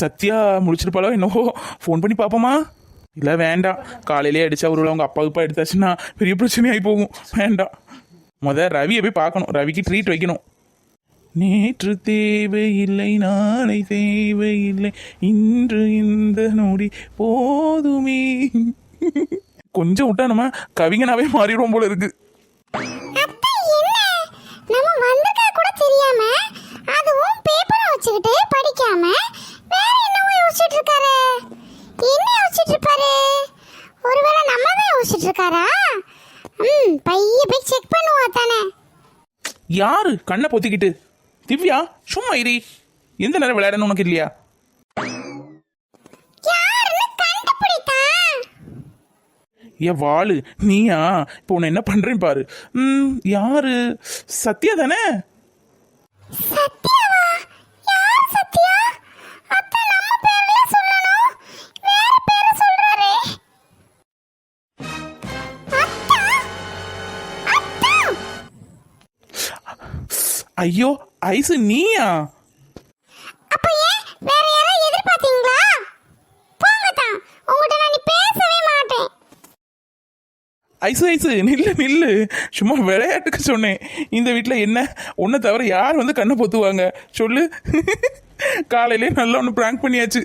சத்யா முடிச்சிருப்பாளோ என்னவோ? ஃபோன் பண்ணி பார்ப்போமா இல்லை வேண்டாம். காலையிலே அடித்தா ஒரு அவங்க அப்பா அப்பா எடுத்தாச்சுன்னா பெரிய பிரச்சனையாகி போகும். வேண்டாம். முத ரவியை போய் பார்க்கணும். ரவிக்கு ட்ரீட் வைக்கணும். நேற்று தேவையில்லை நாளை தேவையில்லை. இன்று இந்த நொடி போதுமே. கொஞ்சம் விட்டா நம்ம கவிஞனாவே மாறிடுவோம் போல இருக்குது யோசிச்சுட்டு இருக்காரா ம் பைய போய் செக் பண்ணுவா தானே. யாரு? கண்ணை பொத்திக்கிட்டு. திவ்யா சும்மா இரி. எந்த நேரம் விளையாடணும் உனக்கு இல்லையா? ஏ வாளு நீயா? இப்போ உன்னை என்ன பண்றேன் பாரு. ம் யாரு? சத்யா தானே? ஐயோ ஐசு நீயா? அப்ப ஏன் வேற யாராவது எதிர்பார்த்தீங்களா? போங்க தான் உங்ககிட்ட நான் பேசவே மாட்டேன். ஐசு ஐசு நில்லு நில்லு. சும்மா விளையாட்டுக்கு சொன்னேன். இந்த வீட்டில் என்ன? உன்னை தவிர யார் வந்து கண்ணை பொத்துவாங்க? சொல்லு. காலையிலே நல்லா ஒன்று ப்ராங்க் பண்ணியாச்சு.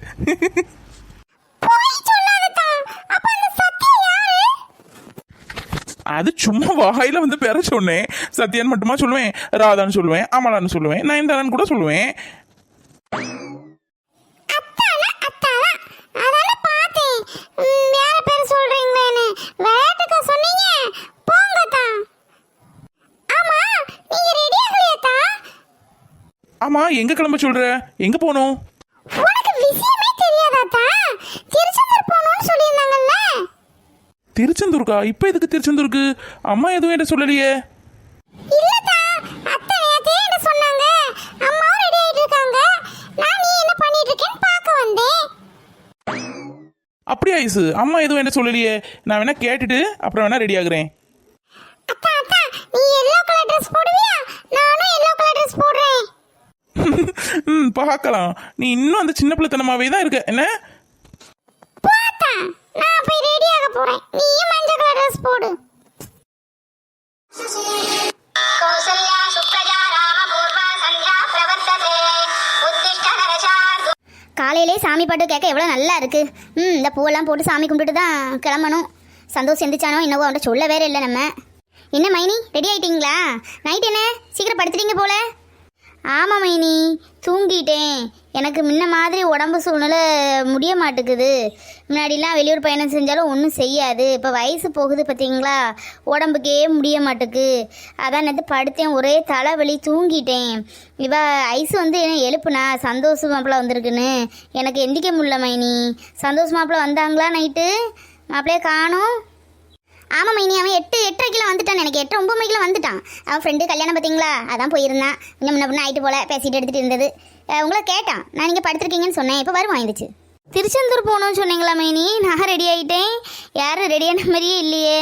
அது சும்மா வாயில வந்து பெற சொன்னேன். சத்யான்னு மட்டுமா சொல்லுவேன் ராதான்னு சொல்லுவேன் அமலான்னு சொல்லுவேன் நயன்தாரான்னு கூட சொல்லுவேன். பேர் ஆமா எங்க கிளம்ப சொல்ற? எங்க போகணும் உனக்கு விஷயமே தெரியாதா தான் திருச்செந்தூர் போகணும்னு சொல்லியிருந்தாங்கல்ல? திருச்செந்தூருக்கா? இப்போ எதுக்கு திருச்செந்தூருக்கு? அம்மா எதுவும் என்கிட்ட சொல்லலையே. என்ன என்ன அப்படியா ஐசு? அம்மா எதுவும் என்கிட்ட சொல்லலையே. நான் வேணா கேட்டுட்டு அப்புறம் வேணா ரெடி ஆகுறேன். ம் பார்க்கலாம். நீ இன்னும் அந்த சின்ன பிள்ளைத்தனமாவே தான் இருக்க. என்ன போத்தா நான் போய் ரெடி ஆக போறேன். நீயும் மஞ்சள் கலர் ட்ரெஸ் போடு. காலையிலே சாமி பாட்டு கேட்க எவ்வளோ நல்லா இருக்கு. ம் இந்த பூவெல்லாம் போட்டு சாமி கும்பிட்டு தான் கிளம்பணும். சந்தோஷம் எந்திரிச்சானோ என்னவோ அவன்கிட்ட சொல்ல வேற இல்லை நம்ம. என்ன மைனி ரெடி ஆயிட்டீங்களா? நைட் என்ன? சீக்கிரம் படுத்துட்டீங்க போல. ஆமாம் மைனி தூங்கிட்டேன். எனக்கு முன்ன மாதிரி உடம்பு சூழ்நிலை முடிய மாட்டேங்குது. முன்னாடிலாம் வெளியூர் பயணம் செஞ்சாலும் ஒன்றும் செய்யாது. இப்போ வயசு போகுது பார்த்தீங்களா உடம்புக்கே முடிய மாட்டேக்கு. அதான் நேற்று படுத்தேன் ஒரே தலைவலி தூங்கிட்டேன். இவ ஐஸ் வந்து என்ன எழுப்புனா சந்தோஷ மாப்பிள்ள வந்திருக்குன்னு. எனக்கு எந்திக்க முடியல மைனி. சந்தோஷ் மாப்பிள்ள வந்தாங்களா நைட்டு? மாப்பிள்ளையே காணும். ஆமாம் மைனி அவன் எட்டு எட்டரைக்கெல்லாம் எனக்கு எட்டு ஒம்பது மணிக்கெல்லாம் வந்துட்டான். அவன் ஃப்ரெண்டு கல்யாணம் பார்த்தீங்களா? அதான் போயிருந்தான் இன்னும் முன்ன பின்ன ஆயிட்டு போல பேசிட்டு எடுத்துட்டு இருந்தது. உங்களை கேட்டான். நான் நீங்கள் படுத்திருக்கீங்கன்னு சொன்னேன். இப்போ வருவான் இருந்துச்சு திருச்செந்தூர் போகணும்னு சொன்னீங்களா மைனி? நான் ரெடி ஆகிட்டேன் யாரும் ரெடியான மாதிரியே இல்லையே.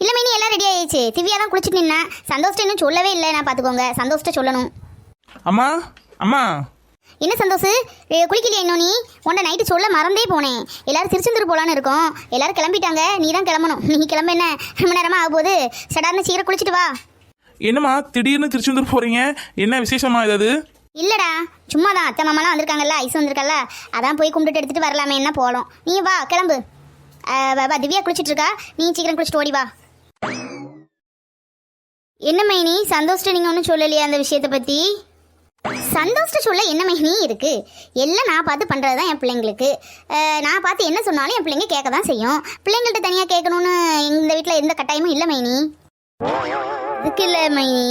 இல்லை மைனி எல்லாம் ரெடி ஆயிடுச்சு. திவ்யா தான் குளிச்சுட்டு நின்னா. சந்தோஷ்ட இன்னும் சொல்லவே இல்லை. நான் பார்த்துக்கோங்க சந்தோஷ்ட சொல்லணும். அம்மா அம்மா. என்ன சந்தோஷ்? குளிக்கலையா இன்னும் நீ? உன்னை நைட்டு சொல்ல மறந்தே போனேன். எல்லாரும் திருச்செந்தூர் போகலான்னு இருக்கோம். எல்லாரும் கிளம்பிட்டாங்க. நீ தான் கிளம்பணும். நீ கிளம்ப என்ன? ரொம்ப நேரமா ஆக போகுது சடார்னு சீக்கிரம் குளிச்சுட்டு வா. என்னம்மா திடீர்னு திருச்செந்தூர் போறீங்க? என்ன விசேஷமா ஏதாவது இல்லடா சும்மா தான் அத்தை மாமாலாம் வந்திருக்காங்கல்ல ஐஸ் வந்திருக்கல்ல. அதான் போய் கும்பிட்டுட்டு எடுத்துட்டு வரலாமே என்ன போகலாம் நீ வா கிளம்பு. வா, திவ்யா குளிச்சிட்டு இருக்கா நீ சீக்கிரம் குளிச்சுட்டு ஓடி வா. என்ன மைனி சந்தோஷ்ட நீங்க ஒன்றும் சொல்லலையா அந்த விஷயத்தை பத்தி? சந்தோஷ்ட சொல்ல என்ன மைனி இருக்கு? எல்லாம் நான் பார்த்து பண்றது தான் என் பிள்ளைங்களுக்கு. நான் பார்த்து என்ன சொன்னாலும் என் பிள்ளைங்க கேட்க தான் செய்யும். பிள்ளைங்கள்ட்ட தனியாக கேட்கணும்னு இந்த வீட்டில் எந்த கட்டாயமும் இல்லை மைனி இதுக்கு இல்லை மைனி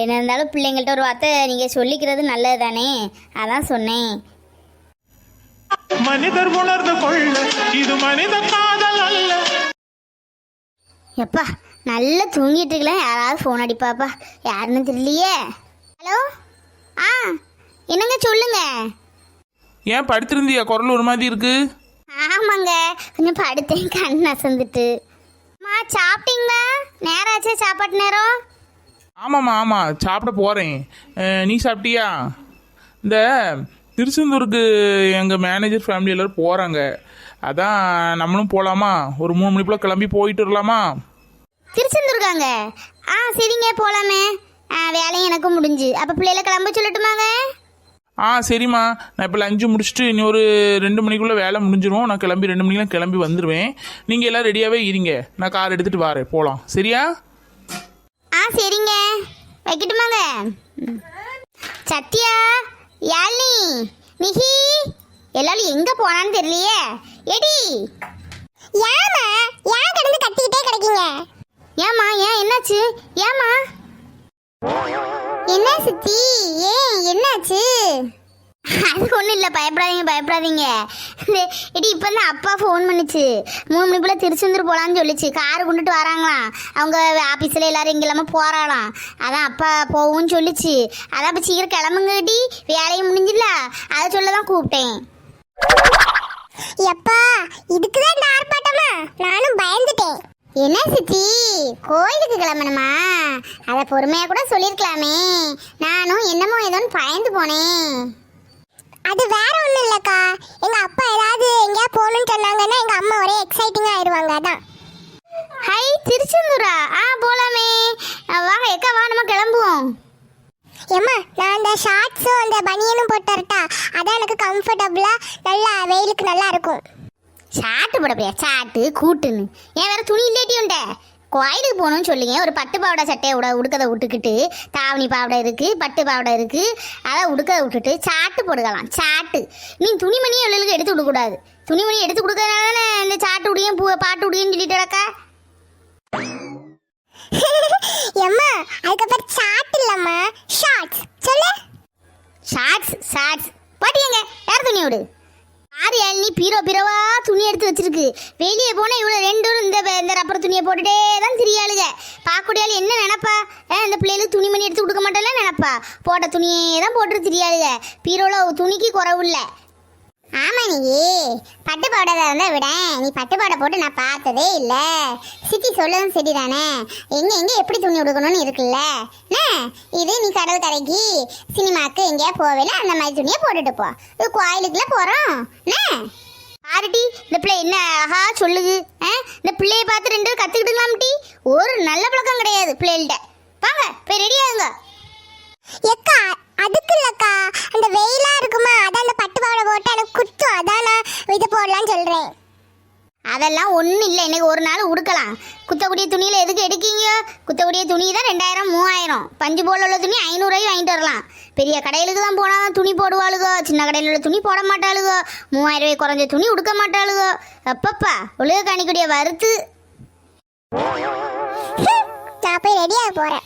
என்ன இருந்தாலும் பிள்ளைங்கள்ட்ட ஒரு வார்த்தை நீங்கள் சொல்லிக்கிறது நல்லது தானே அதான் சொன்னேன். மனிதர் உணர்ந்து கொள்ள இது மனித காதல் அல்ல. எப்பா நல்லா தூங்கிட்டு இருக்கலாம் யாராவது ஃபோன் அடிப்பாப்பா. யாருன்னு தெரியலையே. ஹலோ? ஆ என்னங்க சொல்லுங்க? ஏன் படுத்திருந்தியா? குரல் ஒரு மாதிரி இருக்கு. ஆமாங்க கொஞ்சம் படுத்தேன் கண் அசந்துட்டு. அம்மா சாப்பிட்டீங்களா? நேரம் ஆச்சா சாப்பாட்டு நேரம்? ஆமாம்மா ஆமாம் சாப்பிட போகிறேன் நீ சாப்பிட்டியா? இந்த திருச்செந்தூருக்கு எங்கள் மேனேஜர் ஃபேமிலி எல்லோரும் போகிறாங்க அதான் நம்மளும் போகலாமா ஒரு மூணு மணிக்குள்ள கிளம்பி போயிட்டு வரலாமா? திருச்செந்தூர்காங்க. ஆ சரிங்க போலாமே. ஆ, வேலையும் எனக்கும் முடிஞ்சு. அப்போ பிள்ளைகளை கிளம்ப சொல்லட்டுமாங்க? ஆ சரிம்மா. நான் இப்போ லஞ்சு முடிச்சுட்டு இனி ஒரு ரெண்டு மணிக்குள்ளே வேலை முடிஞ்சிரும். நான் கிளம்பி ரெண்டு மணிக்கெலாம் கிளம்பி வந்துடுவேன் நீங்கள் எல்லாம் ரெடியாகவே இருங்க. நான் கார் எடுத்துகிட்டு வரேன். போகலாம் சரியா? ஆ சரிங்க. வைக்கட்டுமாங்க. சத்யா யாழினி நிஹி எல்லாரும் எங்க போனான்னு தெரியலையே. எடி ஏமா ஏன் கிடந்து கத்திக்கிட்டே கிடைக்கீங்க? ஏமா ஏன் என்னாச்சு? ஏமா சித்தி. ஏன் என்னாச்சு? அது ஒன்றும் இல்லை பயப்படாதீங்க பயப்படாதீங்க. இடி இப்போ தான் அப்பா ஃபோன் பண்ணிச்சு. மூணு மணி போல் திருச்செந்தூர் போகலான்னு சொல்லிச்சு. கார் கொண்டுட்டு வராங்களாம். அவங்க ஆஃபீஸில் எல்லோரும் இங்கே இல்லாமல் போகிறாளாம் அதான் அப்பா போகும்னு சொல்லிச்சு. அதான் இப்போ சீக்கிரம் கிளம்புங்கடி வேலையும் முடிஞ்சில்ல அதை சொல்ல தான் கூப்பிட்டேன். எப்பா இதுக்கு தான் இந்த ஆர்ப்பாட்டமா? நானும் பயந்துட்டேன். என்ன சித்தி? கோயிலுக்கு கிளம்பணுமா? அதை பொறுமையா கூட சொல்லிருக்கலாமே. நானும் என்னமோ ஏதோன்னு பயந்து போனேன். அது வேற ஒண்ணும் இல்லக்கா. எங்க அப்பா ஏதாவது எங்கேயா போகணும்னு சொன்னாங்கன்னா எங்க அம்மா ஒரே எக்ஸைட்டிங்கா ஆயிடுவாங்க அதான். ஹை திருச்செந்தூரா? ஆ போலாமே. வாங்க எக்கா வா நம்ம கிளம்புவோம். ஏம்மா நான் அந்த ஷார்ட்ஸும் அந்த பனியனும் போட்டு வரட்டா? அதான் எனக்கு கம்ஃபர்டபுளா நல்லா வெயிலுக்கு நல்லா இருக்கும். சாட்டு போடப்படியா சாட்டு கூட்டுன்னு. ஏன் வேற துணி இல்லாட்டி உண்ட கோயிலுக்கு போகணும்னு சொல்லுங்க. ஒரு பட்டு பாவாடை சட்டையை விட உடுக்கதை விட்டுக்கிட்டு தாவணி பாவாடை இருக்கு பட்டு பாவாடை இருக்கு அதை உடுக்கதை விட்டுட்டு சாட்டு போடுக்கலாம். சாட்டு. நீ துணிமணியும் எவ்வளவுக்கு எடுத்து விடக்கூடாது. துணிமணி எடுத்து கொடுக்கறதுனால தானே இந்த சாட்டு உடையும் பூ பாட்டு உடையும் சொல்லிட்டு கிடக்கா? எம்மா அதுக்கப்புறம் சாட் இல்லம்மா. ஷார்ட்ஸ் சொல்லு. ஷார்ட்ஸ் ஷார்ட்ஸ் பாட்டியங்க. யார் துணி விடு ஆறு நீ பீரோ பீரோவா துணி எடுத்து வச்சிருக்கு. வெளியே போனால் இவ்வளோ ரெண்டும் இந்த இந்த ரப்பர் துணியை போட்டுட்டே தான் திரியாளுக. பார்க்கக்கூடியாள் என்ன நினப்பா? ஏன் இந்த பிள்ளைகளுக்கு துணிமணி எடுத்து கொடுக்க மாட்டேன்ல நினப்பா? போட்ட துணியே தான் போட்டு திரியாளுக. பீரோவில் துணிக்கு குறவு இல்லை. ஆமா நீ. பட்டு பாவாடை தான் விட. நீ பட்டு பாவாடை போட்டு நான் பார்த்ததே இல்ல. சித்தி சரி தானே எங்க எங்க எப்படி துணி உடுக்கணும்னு இருக்குல்ல? இது நீ கடல் கரைக்கு சினிமாக்கு எங்கேயா போவேல? அந்த மாதிரி துணியை போட்டுட்டு போ. இது கோயிலுக்குள்ள போறோம். என்ன? பாருடி இந்த பிள்ளை என்ன அழகா சொல்லுது. ஆ? இந்த பிள்ளைய பார்த்து ரெண்டு பேரும் கத்துக்கிட்டுலாம் டி. ஒரு நல்ல பழக்கம் கிடையாது பிள்ளைகள்கிட்ட வாங்க போய் ரெடி ஆகுங்க. எக்கா அதுக்கு இல்லக்கா அந்த வெயிலா இருக்குமா? அதான் அந்த பட்டு பாவாடை போட்டு எனக்கு குத்தும். அதான் நான் இது போடலாம்னு சொல்றேன். அதெல்லாம் ஒன்றும் இல்லை. இன்னைக்கு ஒரு நாள் உடுக்கலாம். குத்தக்கூடிய துணியில் எதுக்கு எடுக்கீங்க? குத்தக்கூடிய துணி தான் ரெண்டாயிரம் மூவாயிரம். பஞ்சு போல உள்ள துணி ஐநூறுரூவாய்க்கு வாங்கிட்டு வரலாம். பெரிய கடைகளுக்கு தான் போனால் தான் துணி போடுவாளுகோ. சின்ன கடையில் உள்ள துணி போட மாட்டாளுகோ. மூவாயிரம் ரூபாய் குறைஞ்ச துணி உடுக்க மாட்டாளுகோ. அப்பப்பா உலக காணிக்கூடிய வறுத்து நான் போய் ரெடியாக போகிறேன்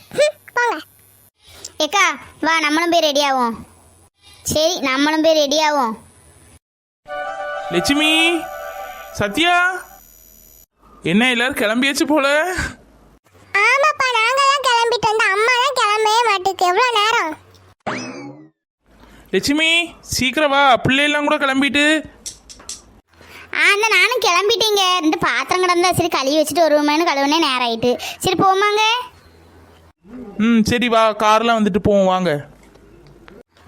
போங்க. ஏக்கா வா நம்மளும் போய் ரெடி ஆவோம். சரி நம்மளும் போய் ரெடி ஆவோம். லட்சுமி சத்யா என்ன எல்லாரும் கிளம்பியாச்சு போல? ஆமாப்பா நாங்க தான் கிளம்பிட்டு வந்தோம் அம்மா தான் கிளம்பவே மாட்டேங்குது எவ்வளோ நேரம்? லட்சுமி சீக்கிரம் வா. பிள்ளையெல்லாம் கூட கிளம்பிட்டு. ஆ நானும் கிளம்பிட்டேங்க. ரெண்டு பாத்திரம் கிடந்தா சரி கழுவி வச்சுட்டு வருவோமேனு கழுவுனே நேரம் ஆயிட்டு சரி போமாங்க ம் சரி வா கார்லாம் வந்துட்டு போவோம் வாங்க.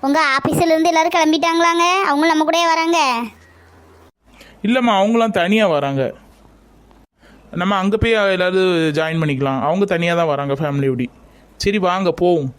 உங்க ஆபீஸ்ல இருந்து எல்லாரும் கிளம்பிட்டாங்களாங்க? அவங்களும் நம்ம கூடயே வராங்க. இல்லைம்மா அவங்களாம் தனியாக வராங்க. நம்ம அங்கே போய் எல்லாரும் ஜாயின் பண்ணிக்கலாம். அவங்க தனியாக தான் வராங்க ஃபேமிலியோடி சரி வாங்க போவோம்.